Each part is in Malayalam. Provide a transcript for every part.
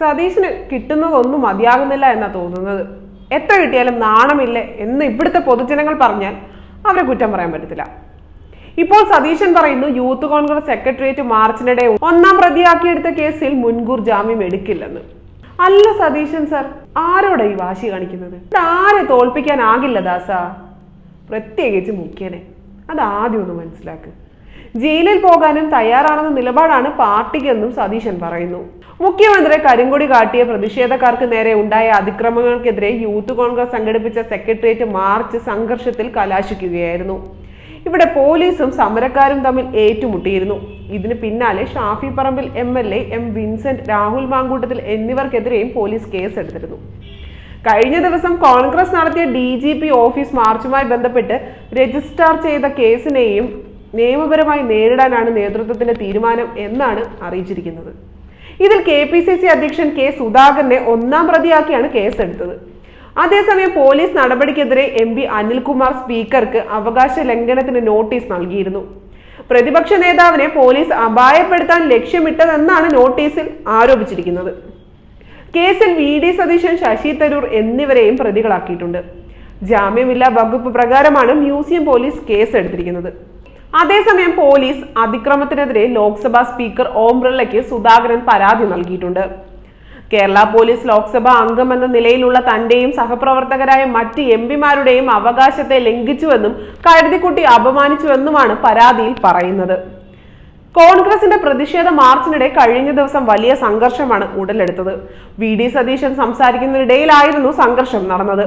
സതീശന് കിട്ടുന്നതൊന്നും മതിയാകുന്നില്ല എന്നാ തോന്നുന്നത്. എത്ര കിട്ടിയാലും നാണമില്ല എന്ന് ഇവിടുത്തെ പൊതുജനങ്ങൾ പറഞ്ഞാൽ അവരെ കുറ്റം പറയാൻ പറ്റത്തില്ല. ഇപ്പോൾ സതീശൻ പറയുന്നു യൂത്ത് കോൺഗ്രസ് സെക്രട്ടേറിയറ്റ് മാർച്ചിനിടെ ഒന്നാം പ്രതിയാക്കിയെടുത്ത കേസിൽ മുൻകൂർ ജാമ്യം എടുക്കില്ലെന്ന്. അല്ല സതീശൻ സർ ആരോടാ ഈ വാശി കാണിക്കുന്നത്? ആരെ തോൽപ്പിക്കാനാകില്ല ദാസ? പ്രത്യേകിച്ച് മുഖ്യനെ. അത് ആദ്യം ഒന്ന് മനസ്സിലാക്ക്. ജയിലിൽ പോകാനും തയ്യാറാണെന്ന നിലപാടാണ് പാർട്ടിക്കെന്നും സതീശൻ പറയുന്നു. മുഖ്യമന്ത്രി കരിങ്കൊടി കാട്ടിയ പ്രതിഷേധക്കാർക്ക് നേരെ ഉണ്ടായ അതിക്രമങ്ങൾക്കെതിരെ യൂത്ത് കോൺഗ്രസ് സംഘടിപ്പിച്ച സെക്രട്ടേറിയറ്റ് മാർച്ച് സംഘർഷത്തിൽ കലാശിക്കുകയായിരുന്നു. ഇവിടെ പോലീസും സമരക്കാരും തമ്മിൽ ഏറ്റുമുട്ടിയിരുന്നു. ഇതിന് പിന്നാലെ Shafi Parambil M L A M Vincent Rahul Mankoottathil എന്നിവർക്കെതിരെയും police കേസെടുത്തിരുന്നു. കഴിഞ്ഞ ദിവസം കോൺഗ്രസ് നടത്തിയ ഡി ജി പി ഓഫീസ് മാർച്ചുമായി ബന്ധപ്പെട്ട് രജിസ്റ്റർ ചെയ്ത കേസിനെയും നിയമപരമായി നേരിടാനാണ് നേതൃത്വത്തിന്റെ തീരുമാനം എന്നാണ് അറിയിച്ചിരിക്കുന്നത്. ഇതിൽ കെ പി സി സി അധ്യക്ഷൻ കെ സുധാകരനെ ഒന്നാം പ്രതിയാക്കിയാണ് കേസെടുത്തത്. അതേസമയം പോലീസ് നടപടിക്കെതിരെ എം പി അനിൽകുമാർ സ്പീക്കർക്ക് അവകാശ ലംഘനത്തിന് നോട്ടീസ് നൽകിയിരുന്നു. പ്രതിപക്ഷ നേതാവിനെ പോലീസ് അപായപ്പെടുത്താൻ ലക്ഷ്യമിട്ടതെന്നാണ് നോട്ടീസിൽ ആരോപിച്ചിരിക്കുന്നത്. കേസിൽ വി ഡി സതീശൻ ശശി തരൂർ എന്നിവരെയും പ്രതികളാക്കിയിട്ടുണ്ട്. ജാമ്യമില്ലാ വകുപ്പ് പ്രകാരമാണ് മ്യൂസിയം പോലീസ് കേസ് എടുത്തിരിക്കുന്നത് അതേസമയം പോലീസ് അതിക്രമത്തിനെതിരെ ലോക്സഭാ സ്പീക്കർ ഓം ബിർളയ്ക്ക് സുധാകരൻ പരാതി നൽകിയിട്ടുണ്ട്. കേരള പോലീസ് ലോക്സഭാ അംഗമെന്ന നിലയിലുള്ള തന്റെയും സഹപ്രവർത്തകരായ മറ്റ് എം പിമാരുടെയും അവകാശത്തെ ലംഘിച്ചുവെന്നും കരുതിക്കുട്ടി അപമാനിച്ചുവെന്നുമാണ് പരാതിയിൽ പറയുന്നത്. കോൺഗ്രസിന്റെ പ്രതിഷേധ മാർച്ചിനിടെ കഴിഞ്ഞ ദിവസം വലിയ സംഘർഷമാണ് ഉടലെടുത്തത്. വി. ഡി. സതീശൻ സംസാരിക്കുന്നതിനിടയിലായിരുന്നു സംഘർഷം നടന്നത്.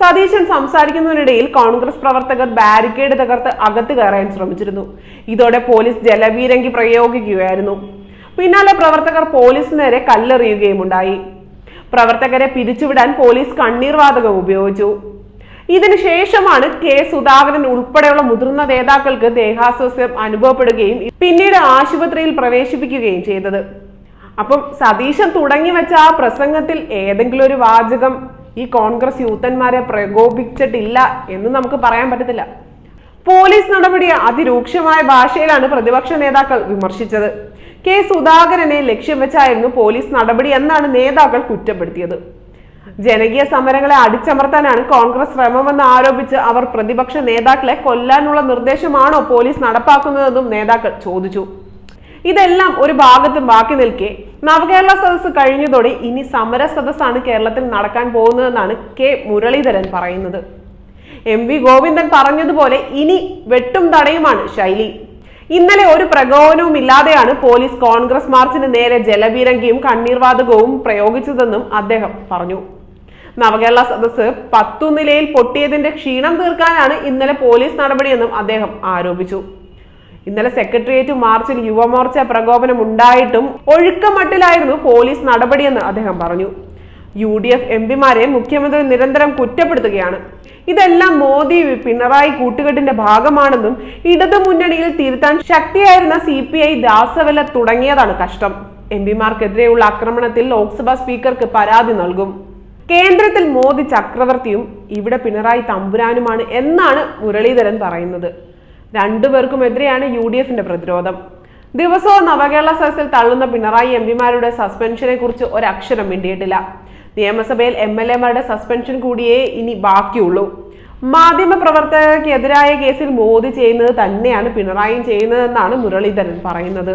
സതീശൻ സംസാരിക്കുന്നതിനിടയിൽ കോൺഗ്രസ് പ്രവർത്തകർ ബാരിക്കേഡ് തകർത്ത് അകത്ത് കയറാൻ ശ്രമിച്ചിരുന്നു. ഇതോടെ പോലീസ് ജലപീരങ്കി പ്രയോഗിക്കുകയായിരുന്നു. പിന്നാലെ പ്രവർത്തകർ പോലീസിന് നേരെ കല്ലെറിയുകയും ഉണ്ടായി പ്രവർത്തകരെ പിരിച്ചുവിടാൻ പോലീസ് കണ്ണീർ വാതകം ഉപയോഗിച്ചു. ഇതിനു ശേഷമാണ് കെ സുധാകരൻ ഉൾപ്പെടെയുള്ള മുതിർന്ന നേതാക്കൾക്ക് ദേഹാസ്വാസ്യം അനുഭവപ്പെടുകയും പിന്നീട് ആശുപത്രിയിൽ പ്രവേശിപ്പിക്കുകയും ചെയ്തത്. അപ്പം സതീശൻ തുടങ്ങി വെച്ച ആ പ്രസംഗത്തിൽ ഏതെങ്കിലും ഒരു വാചകം ഈ കോൺഗ്രസ് യൂത്തന്മാരെ പ്രകോപിച്ചിട്ടില്ല എന്ന് നമുക്ക് പറയാൻ പറ്റത്തില്ല. പോലീസ് നടപടിയെ അതിരൂക്ഷമായ ഭാഷയിലാണ് പ്രതിപക്ഷ നേതാക്കൾ വിമർശിച്ചത്. കെ സുധാകരനെ ലക്ഷ്യം വെച്ചായിരുന്നു പോലീസ് നടപടി എന്നാണ് നേതാക്കൾ കുറ്റപ്പെടുത്തിയത്. ജനകീയ സമരങ്ങളെ അടിച്ചമർത്താനാണ് കോൺഗ്രസ് ശ്രമമെന്ന് ആരോപിച്ച് അവർ പ്രതിപക്ഷ നേതാക്കളെ കൊല്ലാനുള്ള നിർദ്ദേശമാണോ പോലീസ് നടപ്പാക്കുന്നതെന്നും നേതാക്കൾ ചോദിച്ചു. ഇതെല്ലാം ഒരു ഭാഗത്തും ബാക്കി നിൽക്കെ. നവകേരള സദസ് കഴിഞ്ഞതോടെ ഇനി സമര സദസ്സാണ് കേരളത്തിൽ നടക്കാൻ പോകുന്നതെന്നാണ് കെ മുരളീധരൻ പറയുന്നത്. എം വി ഗോവിന്ദൻ പറഞ്ഞതുപോലെ ഇനി വെട്ടും തടയുമാണ് ശൈലി. ഇന്നലെ ഒരു പ്രകോപനവും ഇല്ലാതെയാണ് പോലീസ് കോൺഗ്രസ് മാർച്ചിന് നേരെ ജലപീരങ്കിയും കണ്ണീർവാതകവും പ്രയോഗിച്ചതെന്നും അദ്ദേഹം പറഞ്ഞു. നവകേരള സദസ്സ് പത്തു നിലയിൽ പൊട്ടിയതിന്റെ ക്ഷീണം തീർക്കാനാണ് ഇന്നലെ പോലീസ് നടപടിയെന്നും അദ്ദേഹം ആരോപിച്ചു. ഇന്നലെ സെക്രട്ടേറിയറ്റ് മാർച്ചിൽ യുവമോർച്ച പ്രകോപനം ഉണ്ടായിട്ടും ഒഴുക്കമട്ടിലായിരുന്നു പോലീസ് നടപടിയെന്ന് അദ്ദേഹം പറഞ്ഞു. യു ഡി എഫ് എം പിമാരെ മുഖ്യമന്ത്രി നിരന്തരം കുറ്റപ്പെടുത്തുകയാണ്. ഇതെല്ലാം മോദി പിണറായി കൂട്ടുകെട്ടിന്റെ ഭാഗമാണെന്നും ഇടതു മുന്നണിയിൽ തിരുത്താൻ ശക്തിയായിരുന്ന സി പി ഐ ദാസവല തുടങ്ങിയതാണ് കഷ്ടം. എം പിമാർക്കെതിരെയുള്ള ആക്രമണത്തിൽ ലോക്സഭാ സ്പീക്കർക്ക് പരാതി നൽകും. കേന്ദ്രത്തിൽ മോദി ചക്രവർത്തിയും ഇവിടെ പിണറായി തമ്പുരാനുമാണ് എന്നാണ് മുരളീധരൻ പറയുന്നത്. രണ്ടുപേർക്കുമെതിരെയാണ് യു ഡി എഫിന്റെ പ്രതിരോധം. ദിവസവും നവകേരള സദസ്സിൽ തള്ളുന്ന പിണറായി എം പിമാരുടെ സസ്പെൻഷനെ കുറിച്ച് ഒരക്ഷരം മിണ്ടിയിട്ടില്ല. നിയമസഭയിൽ എം എൽ എമാരുടെ സസ്പെൻഷൻ കൂടിയേ ഇനി ബാക്കിയുള്ളൂ. മാധ്യമ പ്രവർത്തകർക്കെതിരായ കേസിൽ മോദി ചെയ്യുന്നത് തന്നെയാണ് പിണറായിയും ചെയ്യുന്നതെന്നാണ് മുരളീധരൻ പറയുന്നത്.